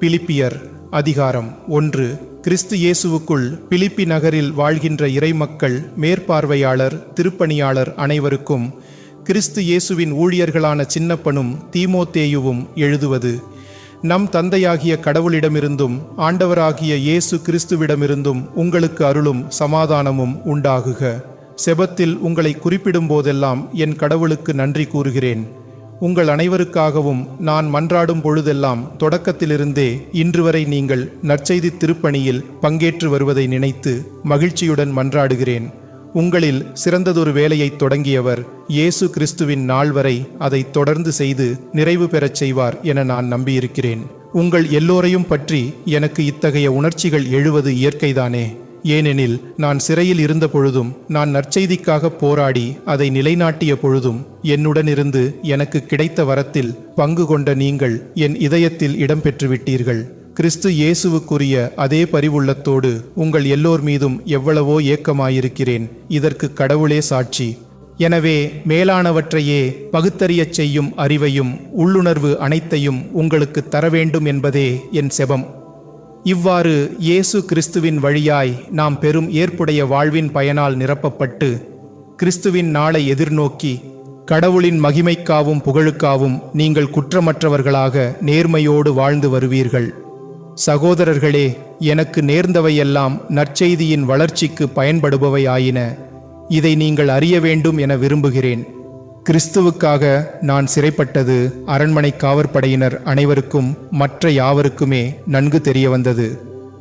பிலிப்பியர் அதிகாரம் ஒன்று. கிறிஸ்து இயேசுவுக்குள் பிலிப்பி நகரில் வாழ்கின்ற இறைமக்கள் மேற்பார்வையாளர் திருப்பணியாளர் அனைவருக்கும் கிறிஸ்து இயேசுவின் ஊழியர்களான சின்னப்பனும் தீமோத்தேயுவும் எழுதுவது. நம் தந்தையாகிய கடவுளிடமிருந்தும் ஆண்டவராகிய இயேசு கிறிஸ்துவிடமிருந்தும் உங்களுக்கு அருளும் சமாதானமும் உண்டாகுக. செபத்தில் உங்களை குறிப்பிடும் போதெல்லாம் என் கடவுளுக்கு நன்றி கூறுகிறேன். உங்கள் அனைவருக்காகவும் நான் மன்றாடும் பொழுதெல்லாம் தொடக்கத்திலிருந்தே இன்று வரை நீங்கள் நற்செய்தி திருப்பணியில் பங்கேற்று வருவதை நினைத்து மகிழ்ச்சியுடன் மன்றாடுகிறேன். உங்களில் சிறந்ததொரு வேலையைத் தொடங்கியவர் இயேசு கிறிஸ்துவின் நாள் வரை அதை தொடர்ந்து செய்து நிறைவு பெறச் செய்வார் என நான் நம்பியிருக்கிறேன். உங்கள் எல்லோரையும் பற்றி எனக்கு இத்தகைய உணர்ச்சிகள் எழுவது இயற்கைதானே? ஏனெனில் நான் சிறையில் இருந்த பொழுதும் நான் நற்செய்திக்காக போராடி அதை நிலைநாட்டிய பொழுதும் என்னுடனிருந்து எனக்கு கிடைத்த வரத்தில் பங்கு கொண்ட நீங்கள் என் இதயத்தில் இடம்பெற்றுவிட்டீர்கள் கிறிஸ்து இயேசுவுக்குரிய அதே பரிவுள்ளத்தோடு உங்கள் எல்லோர் மீதும் எவ்வளவோ ஏக்கமாயிருக்கிறேன். இதற்கு கடவுளே சாட்சி. எனவே மேலானவற்றையே பகுத்தறியச் செய்யும் அறிவையும் உள்ளுணர்வு அனைத்தையும் உங்களுக்கு தர வேண்டும் என்பதே என் செபம். இவ்வாறு இயேசு கிறிஸ்துவின் வழியாய் நாம் பெரும் ஏற்புடைய வாழ்வின் பயனால் நிரப்பப்பட்டு கிறிஸ்துவின் நாளை எதிர்நோக்கி கடவுளின் மகிமைக்காவும் புகழுக்காவும் நீங்கள் குற்றமற்றவர்களாக நேர்மையோடு வாழ்ந்து வருவீர்கள். சகோதரர்களே எனக்கு நேர்ந்தவையெல்லாம் நற்செய்தியின் வளர்ச்சிக்கு பயன்படுபவை ஆயின இதை நீங்கள் அறிய வேண்டும் என விரும்புகிறேன். கிறிஸ்துவுக்காக நான் சிறைப்பட்டது அரண்மனை காவற்படையினர் அனைவருக்கும் மற்ற யாவருக்குமே நன்கு தெரிய வந்தது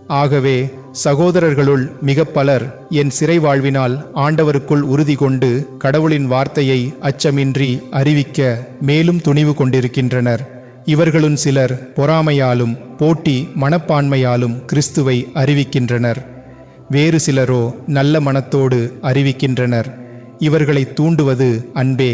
ஆகவே சகோதரர்களுள் மிக பலர் என் சிறை வாழ்வினால் ஆண்டவருக்குள் உறுதி கொண்டு கடவுளின் வார்த்தையை அச்சமின்றி அறிவிக்க மேலும் துணிவு கொண்டிருக்கின்றனர். இவர்களும் சிலர் பொறாமையாலும் போட்டி மனப்பான்மையாலும் கிறிஸ்துவை அறிவிக்கின்றனர். வேறு சிலரோ நல்ல மனத்தோடு அறிவிக்கின்றனர். இவர்களை தூண்டுவது அன்பே.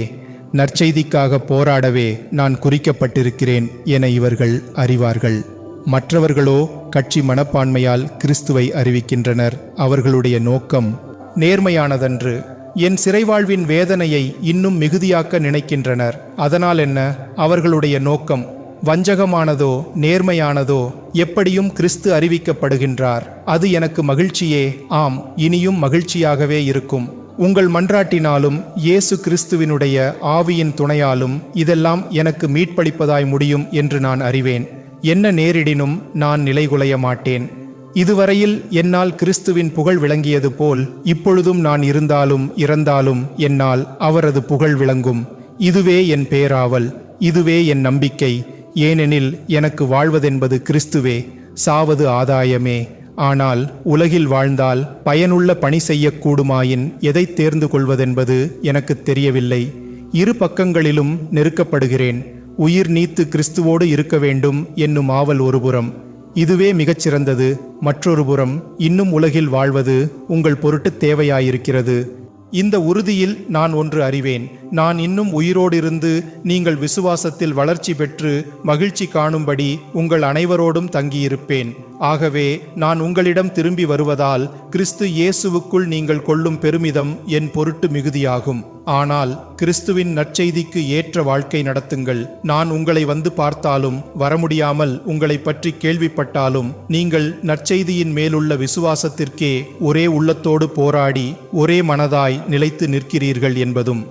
நற்செய்திக்காக போராடவே நான் குறிக்கப்பட்டிருக்கிறேன் என இவர்கள் அறிவார்கள். மற்றவர்களோ கட்சி மனப்பான்மையால் கிறிஸ்துவை அறிவிக்கின்றனர். அவர்களுடைய நோக்கம் நேர்மையானதன்று. என் சிறைவாழ்வின் வேதனையை இன்னும் மிகுதியாக்க நினைக்கின்றனர். அதனால் என்ன? அவர்களுடைய நோக்கம் வஞ்சகமானதோ நேர்மையானதோ எப்படியும் கிறிஸ்து அறிவிக்கப்படுகின்றார். அது எனக்கு மகிழ்ச்சியே. ஆம் இனியும் மகிழ்ச்சியாகவே இருக்கும். உங்கள் மன்றாட்டினாலும் இயேசு கிறிஸ்துவினுடைய ஆவியின் துணையாலும் இதெல்லாம் எனக்கு மீட்பளிப்பதாய் முடியும் என்று நான் அறிவேன். என்ன நேரிடினும் நான் நிலைகுலைய மாட்டேன். இதுவரையில் என்னால் கிறிஸ்துவின் புகழ் விளங்கியது போல் இப்பொழுதும் நான் இருந்தாலும் இறந்தாலும் என்னால் அவரது புகழ் விளங்கும். இதுவே என் பேராவல் இதுவே என் நம்பிக்கை. ஏனெனில் எனக்கு வாழ்வதென்பது கிறிஸ்துவே சாவது ஆதாயமே. ஆனால் உலகில் வாழ்ந்தால் பயனுள்ள பணி செய்யக்கூடுமாயின் எதை தேர்ந்து கொள்வதென்பது எனக்கு தெரியவில்லை. இரு பக்கங்களிலும் நெருக்கப்படுகிறேன். உயிர் நீத்து கிறிஸ்துவோடு இருக்க வேண்டும் என்னும் ஆவல் ஒருபுறம் இதுவே மிகச்சிறந்தது மற்றொரு புறம் இன்னும் உலகில் வாழ்வது உங்கள் பொருட்டு தேவையாயிருக்கிறது. இந்த உறுதியில் நான் ஒன்று அறிவேன். நான் இன்னும் உயிரோடு இருந்து நீங்கள் விசுவாசத்தில் வளர்ச்சி பெற்று மகிழ்ச்சி காணும்படி உங்கள் அனைவரோடும் தங்கியிருப்பேன். ஆகவே நான் உங்களிடம் திரும்பி வருவதால் கிறிஸ்து இயேசுவுக்குள் நீங்கள் கொள்ளும் பெருமிதம் என் பொருட்டு மிகுதியாகும். ஆனால் கிறிஸ்துவின் நற்செய்திக்கு ஏற்ற வாழ்க்கை நடத்துங்கள். நான் உங்களை வந்து பார்த்தாலும் வர முடியாமல் உங்களை பற்றி கேள்விப்பட்டாலும் நீங்கள் நற்செய்தியின் மேலுள்ள விசுவாசத்திற்கே ஒரே உள்ளத்தோடு போராடி ஒரே மனதாய் நிலைத்து நிற்கிறீர்கள் என்பதும்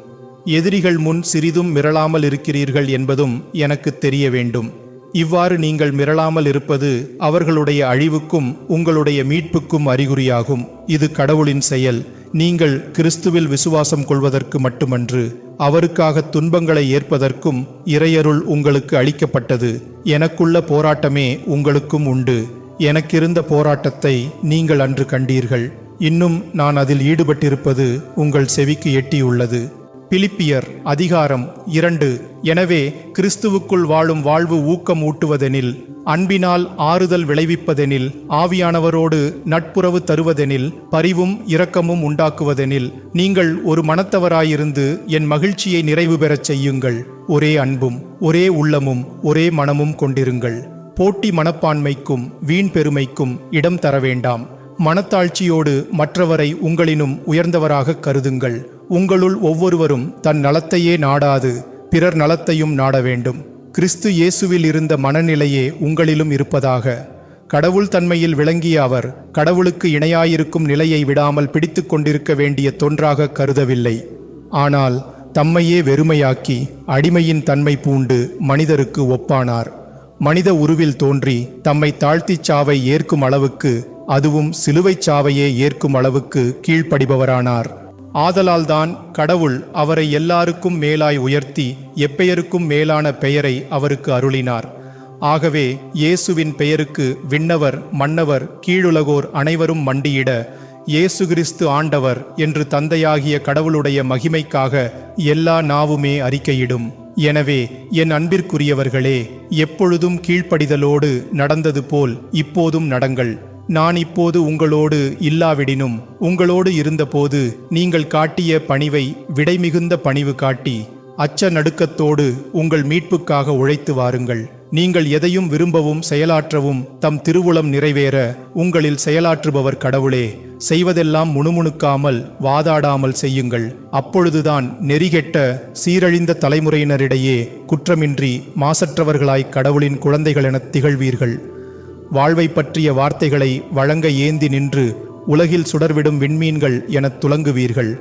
எதிரிகள் முன் சிறிதும் மிரளாமல் இருக்கிறீர்கள் என்பதும் எனக்கு தெரிய வேண்டும். இவ்வாறு நீங்கள் மிரளாமல் இருப்பது அவர்களுடைய அழிவுக்கும் உங்களுடைய மீட்புக்கும் அறிகுறியாகும். இது கடவுளின் செயல். நீங்கள் கிறிஸ்துவில் விசுவாசம் கொள்வதற்கு மட்டுமன்று அவருக்காக துன்பங்களை ஏற்பதற்கும் இறையருள் உங்களுக்கு அளிக்கப்பட்டது. எனக்குள்ள போராட்டமே உங்களுக்கும் உண்டு. எனக்கிருந்த போராட்டத்தை நீங்கள் அன்று கண்டீர்கள். இன்னும் நான் அதில் ஈடுபட்டிருப்பது உங்கள் செவிக்கு எட்டியுள்ளது. பிலிப்பியர் அதிகாரம் இரண்டு. எனவே கிறிஸ்துவுக்குள் வாழும் வாழ்வு ஊக்கம் ஊட்டுவதெனில் அன்பினால் ஆறுதல் விளைவிப்பதெனில் ஆவியானவரோடு நட்புறவு தருவதெனில் பரிவும் இரக்கமும் உண்டாக்குவதெனில் நீங்கள் ஒரு மனத்தவராயிருந்து என் மகிழ்ச்சியை நிறைவு பெறச் செய்யுங்கள். ஒரே அன்பும் ஒரே உள்ளமும் ஒரே மனமும் கொண்டிருங்கள். போட்டி மனப்பான்மைக்கும் வீண் பெருமைக்கும் இடம் தர வேண்டாம் மனத்தாழ்ச்சியோடு மற்றவரை உங்களினும் உயர்ந்தவராக கருதுங்கள். உங்களுள் ஒவ்வொருவரும் தன் நலத்தையே நாடாது பிறர் நலத்தையும் நாட வேண்டும். கிறிஸ்து இயேசுவில் இருந்த மனநிலையே உங்களிலும் இருப்பதாக. கடவுள் தன்மையில் விளங்கிய அவர் கடவுளுக்கு இணையாயிருக்கும் நிலையை விடாமல் பிடித்து கொண்டிருக்க வேண்டிய தொன்றாக கருதவில்லை. ஆனால் தம்மையே வெறுமையாக்கி அடிமையின் தன்மை பூண்டு மனிதருக்கு ஒப்பானார். மனித உருவில் தோன்றி தம்மை தாழ்த்திச் சாவை ஏற்கும் அளவுக்கு அதுவும் சிலுவைச் சாவையே ஏற்கும் அளவுக்கு கீழ்ப்படிபவரானார். ஆதலால்தான் கடவுள் அவரை எல்லாருக்கும் மேலாய் உயர்த்தி எப்பெயருக்கும் மேலான பெயரை அவருக்கு அருளினார். ஆகவே இயேசுவின் பெயருக்கு விண்ணவர் மன்னவர் கீழுலகோர் அனைவரும் மண்டியிட இயேசு கிறிஸ்து ஆண்டவர் என்று தந்தையாகிய கடவுளுடைய மகிமைக்காக எல்லா நாவுமே அறிக்கையிடும். எனவே என் அன்பிற்குரியவர்களே எப்பொழுதும் கீழ்ப்படிதலோடு நடந்தது போல் இப்போதும் நடங்கள். நான் இப்போது உங்களோடு இல்லாவிடினும் உங்களோடு இருந்தபோது நீங்கள் காட்டிய பணிவை விடைமிகுந்த பணிவு காட்டி அச்ச நடுக்கத்தோடு உங்கள் மீட்புக்காக உழைத்து வாருங்கள். நீங்கள் எதையும் விரும்பவும் செயலாற்றவும் தம் திருவுளம் நிறைவேற உங்களில் செயலாற்றுபவர் கடவுளே செய்வதெல்லாம் முணுமுணுக்காமல் வாதாடாமல் செய்யுங்கள். அப்பொழுதுதான் நெறிகெட்ட சீரழிந்த தலைமுறையினரிடையே குற்றமின்றி மாசற்றவர்களாய் கடவுளின் குழந்தைகள் எனத் திகழ்வீர்கள். வாழ்வை பற்றிய வார்த்தைகளை வழங்க ஏந்தி நின்று உலகில் சுடர்விடும் விண்மீன்கள் எனத் துலங்குவீர்கள்.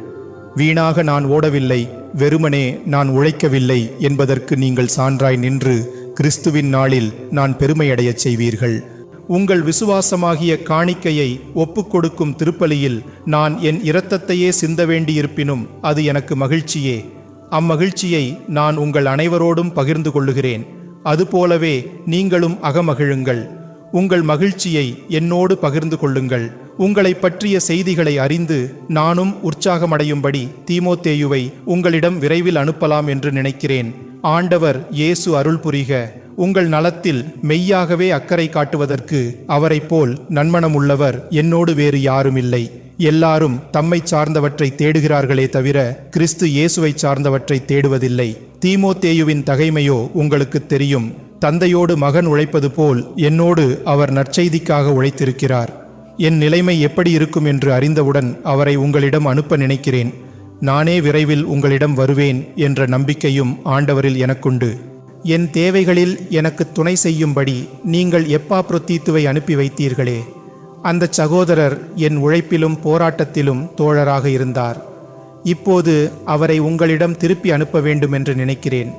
வீணாக நான் ஓடவில்லை வெறுமனே நான் உழைக்கவில்லை என்பதற்கு நீங்கள் சான்றாய் நின்று கிறிஸ்துவின் நாளில் நான் பெருமையடையச் செய்வீர்கள். உங்கள் விசுவாசமாகிய காணிக்கையை ஒப்புக்கொடுக்கும் திருப்பலியில் நான் என் இரத்தத்தையே சிந்த வேண்டியிருப்பினும் அது எனக்கு மகிழ்ச்சியே. அம்மகிழ்ச்சியை நான் உங்கள் அனைவரோடும் பகிர்ந்து கொள்ளுகிறேன். அதுபோலவே நீங்களும் அகமகிழுங்கள். உங்கள் மகிழ்ச்சியை என்னோடு பகிர்ந்து கொள்ளுங்கள். உங்களை பற்றிய செய்திகளை அறிந்து நானும் உற்சாகமடையும்படி தீமோத்தேயுவை உங்களிடம் விரைவில் அனுப்பலாம் என்று நினைக்கிறேன். ஆண்டவர் இயேசு அருள் புரிக. உங்கள் நலத்தில் மெய்யாகவே அக்கறை காட்டுவதற்கு அவரைப் போல் நன்மனமுள்ளவர் என்னோடு வேறு யாரும் இல்லை எல்லாரும் தம்மை சார்ந்தவற்றை தேடுகிறார்களே தவிர கிறிஸ்து இயேசுவை சார்ந்தவற்றை தேடுவதில்லை. தீமோத்தேயுவின் தகைமையோ உங்களுக்கு தெரியும். தந்தையோடு மகன் உழைப்பது போல் என்னோடு அவர் நற்செய்திக்காக உழைத்திருக்கிறார். என் நிலைமை எப்படி இருக்கும் என்று அறிந்தவுடன் அவரை உங்களிடம் அனுப்ப நினைக்கிறேன். நானே விரைவில் உங்களிடம் வருவேன் என்ற நம்பிக்கையும் ஆண்டவரில் எனக்குண்டு. என் தேவைகளில் எனக்கு துணை செய்யும்படி நீங்கள் எப்பா புரத்தீத்துவை அனுப்பி வைத்தீர்களே. அந்த சகோதரர் என் உழைப்பிலும் போராட்டத்திலும் தோழராக இருந்தார். இப்போது அவரை உங்களிடம் திருப்பி அனுப்ப வேண்டும் என்று நினைக்கிறேன்.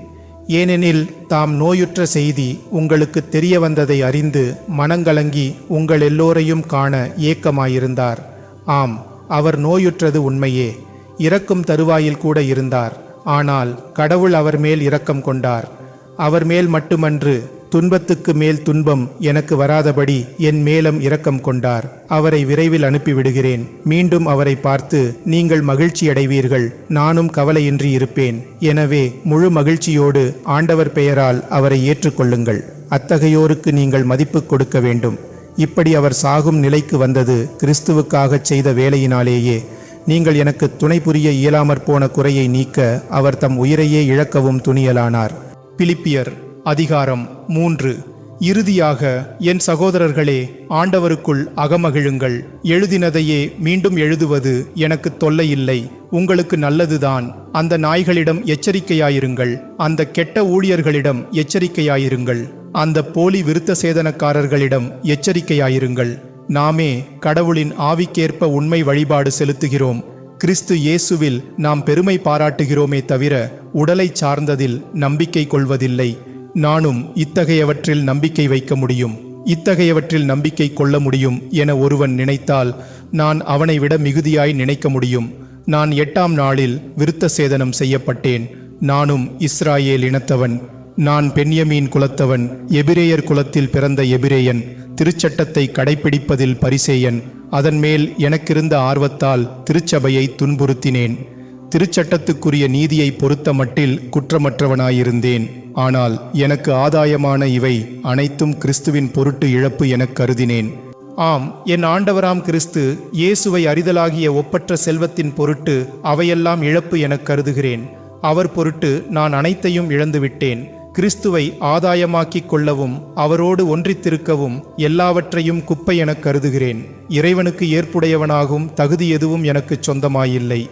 ஏனெனில் தாம் நோயுற்ற செய்தி உங்களுக்கு தெரிய வந்ததை அறிந்து மனங்கலங்கி உங்கள் எல்லோரையும் காண ஏக்கமாயிருந்தார். ஆம் அவர் நோயுற்றது உண்மையே. இறக்கும் தருவாயில் கூட இருந்தார். ஆனால் கடவுள் அவர் மேல் இரக்கம் கொண்டார். அவர் மேல் மட்டுமன்று துன்பத்துக்கு மேல் துன்பம் எனக்கு வராதபடி என் மேலம் இரக்கம் கொண்டார். அவரை விரைவில் அனுப்பிவிடுகிறேன். மீண்டும் அவரை பார்த்து நீங்கள் மகிழ்ச்சி அடைவீர்கள். நானும் கவலையின்றி இருப்பேன். எனவே முழு மகிழ்ச்சியோடு ஆண்டவர் பெயரால் அவரை ஏற்றுக்கொள்ளுங்கள். அத்தகையோருக்கு நீங்கள் மதிப்பு கொடுக்க வேண்டும். இப்படி அவர் சாகும் நிலைக்கு வந்தது கிறிஸ்துவுக்காகச் செய்த வேலையினாலேயே. நீங்கள் எனக்கு துணை புரிய இயலாமற் போன குறையை நீக்க அவர் தம் உயிரையே இழக்கவும் துணியலானார். பிலிப்பியர் அதிகாரம் மூன்று. இறுதியாக என் சகோதரர்களே ஆண்டவருக்குள் அகமகிழுங்கள். எழுதினதையே மீண்டும் எழுதுவது எனக்கு தொல்லையில்லை. உங்களுக்கு நல்லதுதான். அந்த நாய்களிடம் எச்சரிக்கையாயிருங்கள். அந்த கெட்ட ஊழியர்களிடம் எச்சரிக்கையாயிருங்கள். அந்த போலி விருத்த சேதனக்காரர்களிடம் எச்சரிக்கையாயிருங்கள். நாமே கடவுளின் ஆவிக்கேற்ப உண்மை வழிபாடு செலுத்துகிறோம். கிறிஸ்து இயேசுவில் நாம் பெருமை பாராட்டுகிறோமே தவிர உடலை சார்ந்ததில் நம்பிக்கை கொள்வதில்லை. நானும் இத்தகையவற்றில் நம்பிக்கை வைக்க முடியும். இத்தகையவற்றில் நம்பிக்கை கொள்ள முடியும் என ஒருவன் நினைத்தால் நான் அவனை விட மிகுதியாய் நினைக்க முடியும். நான் எட்டாம் நாளில் விருத்த சேதனம் செய்யப்பட்டேன். நானும் இஸ்ராயேல் இனத்தவன். நான் பெண்யமீன் குலத்தவன். எபிரேயர் குலத்தில் பிறந்த எபிரேயன். திருச்சட்டத்தை கடைப்பிடிப்பதில் பரிசேயன். அதன் மேல் எனக்கிருந்த ஆர்வத்தால் திருச்சபையை துன்புறுத்தினேன். திருச்சட்டத்துக்குரிய நீதியை பொறுத்த மட்டில் குற்றமற்றவனாயிருந்தேன். ஆனால் எனக்கு ஆதாயமான இவை அனைத்தும் கிறிஸ்துவின் பொருட்டு இழப்பு எனக் கருதினேன். ஆம் என் ஆண்டவராம் கிறிஸ்து இயேசுவை அறிதலாகிய ஒப்பற்ற செல்வத்தின் பொருட்டு அவையெல்லாம் இழப்பு எனக் கருதுகிறேன். அவர் பொருட்டு நான் அனைத்தையும் இழந்துவிட்டேன். கிறிஸ்துவை ஆதாயமாக்கிக் கொள்ளவும் அவரோடு ஒன்றித்திருக்கவும் எல்லாவற்றையும் குப்பை எனக் கருதுகிறேன். இறைவனுக்கு ஏற்புடையவனாகும் தகுதி எதுவும் எனக்குச் சொந்தமாயில்லை.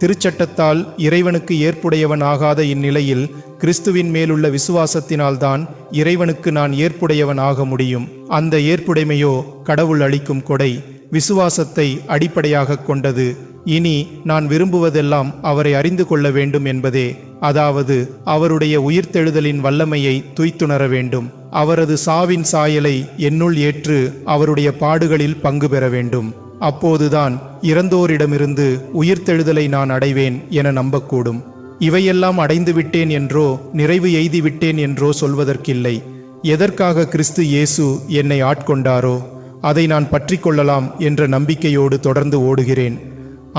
திருச்சட்டத்தால் இறைவனுக்கு ஏற்புடையவன் ஆகாத இந்நிலையில் கிறிஸ்துவின் மேலுள்ள விசுவாசத்தினால்தான் இறைவனுக்கு நான் ஏற்புடையவன் ஆக முடியும். அந்த ஏற்புடைமையோ கடவுள் அளிக்கும் கொடை விசுவாசத்தை அடிப்படையாக கொண்டது. இனி நான் விரும்புவதெல்லாம் அவரை அறிந்து கொள்ள வேண்டும் என்பதே. அதாவது அவருடைய உயிர்த்தெழுதலின் வல்லமையை துய்த்துணர வேண்டும். அவரது சாவின் சாயலை என்னுள் ஏற்று அவருடைய பாடுகளில் பங்கு பெற வேண்டும். அப்போதுதான் இறந்தோரிடமிருந்து உயிர்த்தெழுதலை நான் அடைவேன் என நம்பக்கூடும். இவையெல்லாம் அடைந்து விட்டேன் என்றோ நிறைவு எய்தி விட்டேன் என்றோ சொல்வதற்கில்லை. எதற்காக கிறிஸ்து இயேசு என்னை ஆட்கொண்டாரோ அதை நான் பற்றி கொள்ளலாம் என்ற நம்பிக்கையோடு தொடர்ந்து ஓடுகிறேன்.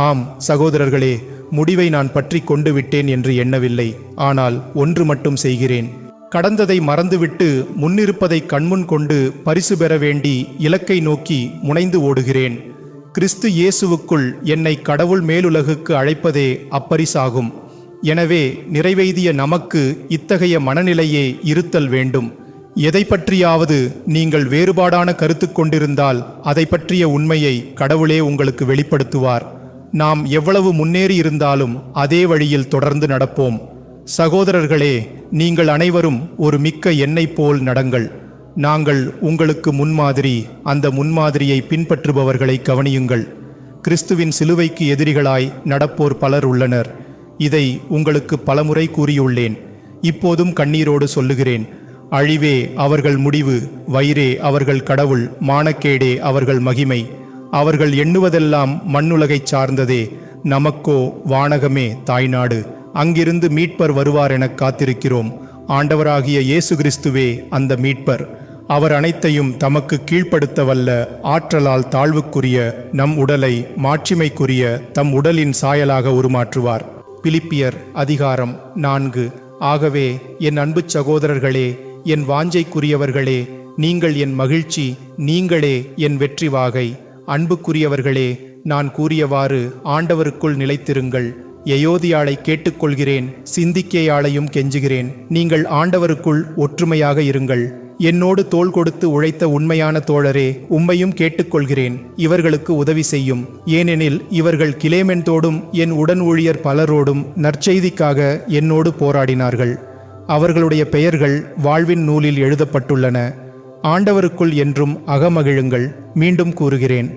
ஆம் சகோதரர்களே முடிவை நான் பற்றி கொண்டு விட்டேன் என்று எண்ணவில்லை. ஆனால் ஒன்று மட்டும் செய்கிறேன். கடந்ததை மறந்துவிட்டு முன்னிருப்பதை கண்முன் கொண்டு பரிசு பெற வேண்டி இலக்கை நோக்கி முனைந்து ஓடுகிறேன். கிறிஸ்து இயேசுவுக்குள் என்னை கடவுள் மேலுலகுக்கு அழைப்பதே அப்பரிசாகும். எனவே நிறைவேதிய நமக்கு இத்தகைய மனநிலையே இருத்தல் வேண்டும். எதை பற்றியாவது நீங்கள் வேறுபாடான கருத்து கொண்டிருந்தால் அதை பற்றிய உண்மையை கடவுளே உங்களுக்கு வெளிப்படுத்துவார். நாம் எவ்வளவு முன்னேறி இருந்தாலும் அதே வழியில் தொடர்ந்து நடப்போம். சகோதரர்களே நீங்கள் அனைவரும் ஒரு மிக்க எண்ணெய் போல் நடங்கள். நாங்கள் உங்களுக்கு முன்மாதிரி அந்த முன்மாதிரியை பின்பற்றுபவர்களை கவனியுங்கள். கிறிஸ்துவின் சிலுவைக்கு எதிரிகளாய் நடப்போர் பலர் உள்ளனர். இதை உங்களுக்கு பலமுறை கூறியுள்ளேன். இப்போதும் கண்ணீரோடு சொல்லுகிறேன். அழிவே அவர்கள் முடிவு வயிறே அவர்கள் கடவுள் மானக்கேடே அவர்கள் மகிமை. அவர்கள் எண்ணுவதெல்லாம் மண்ணுலகைச் சார்ந்ததே நமக்கோ வானகமே தாய்நாடு. அங்கிருந்து மீட்பர் வருவார் எனக் காத்திருக்கிறோம். ஆண்டவராகிய இயேசு கிறிஸ்துவே அந்த மீட்பர். அவர் அனைத்தையும் தமக்கு கீழ்ப்படுத்த வல்ல ஆற்றலால் தாழ்வுக்குரிய நம் உடலை மாட்சிமைக்குரிய தம் உடலின் சாயலாக உருமாற்றுவார். பிலிப்பியர் அதிகாரம் நான்கு. ஆகவே என் அன்பு சகோதரர்களே என் வாஞ்சைக்குரியவர்களே நீங்கள் என் மகிழ்ச்சி நீங்களே என் வெற்றி வாகை. அன்புக்குரியவர்களே நான் கூறியவாறு ஆண்டவருக்குள் நிலைத்திருங்கள். எயோதியாளை கேட்டுக்கொள்கிறேன் சிந்திக்கேயாளையும் கெஞ்சுகிறேன். நீங்கள் ஆண்டவருக்குள் ஒற்றுமையாக இருங்கள். என்னோடு தோள் கொடுத்து உழைத்த உண்மையான தோழரே உம்மையும் கேட்டுக்கொள்கிறேன். இவர்களுக்கு உதவி செய்யும். ஏனெனில் இவர்கள் கிளேமென்தோடும் என் உடன் ஊழியர் பலரோடும் நற்செய்திக்காக என்னோடு போராடினார்கள். அவர்களுடைய பெயர்கள் வாழ்வின் நூலில் எழுதப்பட்டுள்ளன. ஆண்டவருக்குள் என்றும் அகமகிழுங்கள் மீண்டும் கூறுகிறேன்.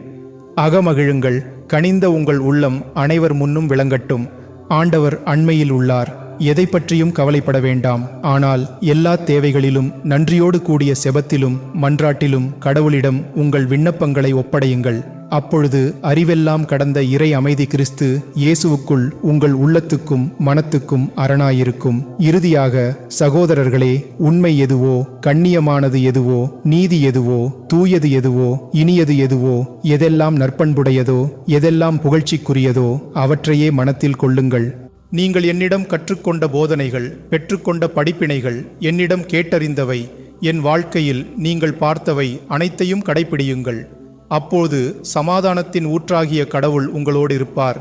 அகமகிழுங்கள் கனிந்த உங்கள் உள்ளம் அனைவர் முன்னும் விளங்கட்டும். ஆண்டவர் அண்மையில் உள்ளார். எதை பற்றியும் கவலைப்பட வேண்டாம். ஆனால் எல்லா தேவைகளிலும் நன்றியோடு கூடிய செபத்திலும் மன்றாட்டிலும் கடவுளிடம் உங்கள் விண்ணப்பங்களை ஒப்படையுங்கள். அப்பொழுது அறிவெல்லாம் கடந்த இறை அமைதி கிறிஸ்து இயேசுவுக்குள் உங்கள் உள்ளத்துக்கும் மனத்துக்கும் அரணாயிருக்கும். இறுதியாக சகோதரர்களே உண்மை எதுவோ கண்ணியமானது எதுவோ நீதி எதுவோ தூயது எதுவோ இனியது எதுவோ எதெல்லாம் நற்பண்புடையதோ எதெல்லாம் புகழ்ச்சிக்குரியதோ அவற்றையே மனத்தில் கொள்ளுங்கள். நீங்கள் என்னிடம் கற்றுக்கொண்ட போதனைகள் பெற்றுக்கொண்ட படிப்பினைகள் என்னிடம் கேட்டறிந்தவை. என் வாழ்க்கையில் நீங்கள் பார்த்தவை அனைத்தையும் கடைப்பிடியுங்கள். அப்போது சமாதானத்தின் ஊற்றாகிய கடவுள் உங்களோடு இருப்பார்.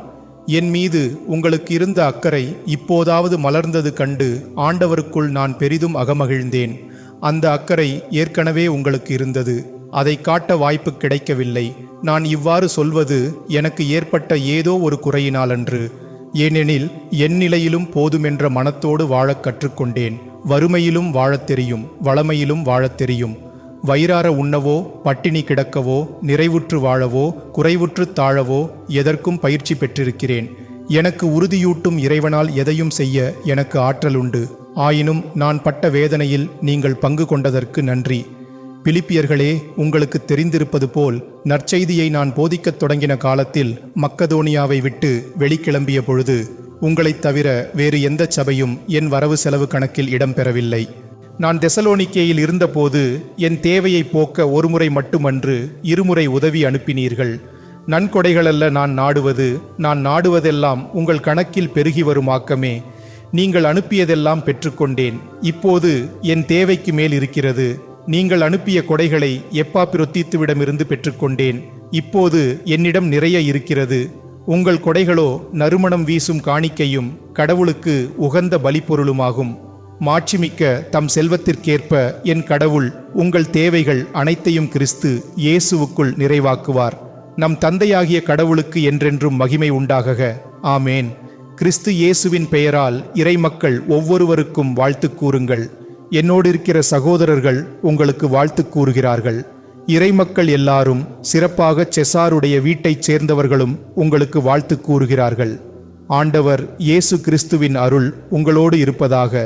என் மீது உங்களுக்கு இருந்த அக்கறை இப்போதாவது மலர்ந்தது கண்டு ஆண்டவருக்குள் நான் பெரிதும் அகமகிழ்ந்தேன். அந்த அக்கறை ஏற்கனவே உங்களுக்கு இருந்தது. அதை காட்ட வாய்ப்பு கிடைக்கவில்லை. நான் இவ்வாறு சொல்வது எனக்கு ஏற்பட்ட ஏதோ ஒரு குறையினாலன்று. ஏனெனில் என் நிலையிலும் போதுமென்ற மனத்தோடு வாழக் கற்றுக்கொண்டேன். வறுமையிலும் வாழத் தெரியும் வளமையிலும் வாழத் தெரியும். வயிறார உண்ணவோ பட்டினி கிடக்கவோ நிறைவுற்று வாழவோ குறைவுற்று தாழவோ எதற்கும் பயிற்சி பெற்றிருக்கிறேன். எனக்கு உறுதியூட்டும் இறைவனால் எதையும் செய்ய எனக்கு ஆற்றல் உண்டு ஆயினும் நான் பட்ட வேதனையில் நீங்கள் பங்கு கொண்டதற்கு நன்றி. பிலிப்பியர்களே உங்களுக்கு தெரிந்திருப்பது போல் நற்செய்தியை நான் போதிக்கத் தொடங்கின காலத்தில் மக்கதோனியாவை விட்டு வெளிக்கிளம்பிய பொழுது உங்களைத் தவிர வேறு எந்த சபையும் என் வரவு செலவு கணக்கில் இடம்பெறவில்லை நான் தெசலோனிக்கேயில் இருந்தபோது என் தேவையை போக்க ஒருமுறை மட்டுமன்று இருமுறை உதவி அனுப்பினீர்கள். நன்கொடைகளல்ல நான் நாடுவது நான் நாடுவதெல்லாம் உங்கள் கணக்கில் பெருகி வரும் ஆக்கமே. நீங்கள் அனுப்பியதெல்லாம் பெற்றுக்கொண்டேன். இப்போது என் தேவைக்கு மேல் இருக்கிறது. நீங்கள் அனுப்பிய கொடைகளை எப்பா பிரொத்தித்துவிடமிருந்து பெற்றுக்கொண்டேன். இப்போது என்னிடம் நிறைய இருக்கிறது. உங்கள் கொடைகளோ நறுமணம் வீசும் காணிக்கையும் கடவுளுக்கு உகந்த பலிப்பொருளுமாகும் மாட்சிமிக்க தம் செல்வத்திற்கேற்ப என் கடவுள் உங்கள் தேவைகள் அனைத்தையும் கிறிஸ்து இயேசுவுக்குள் நிறைவாக்குவார். நம் தந்தையாகிய கடவுளுக்கு என்றென்றும் மகிமை உண்டாகக. ஆமேன். கிறிஸ்து இயேசுவின் பெயரால் இறைமக்கள் ஒவ்வொருவருக்கும் வாழ்த்து கூறுங்கள். என்னோடு இருக்கிற சகோதரர்கள் உங்களுக்கு வாழ்த்து கூறுகிறார்கள். இறைமக்கள் எல்லாரும் சிறப்பாக செசாருடைய வீட்டைச் சேர்ந்தவர்களும் உங்களுக்கு வாழ்த்து கூறுகிறார்கள். ஆண்டவர் இயேசு கிறிஸ்துவின் அருள் உங்களோடு இருப்பதாக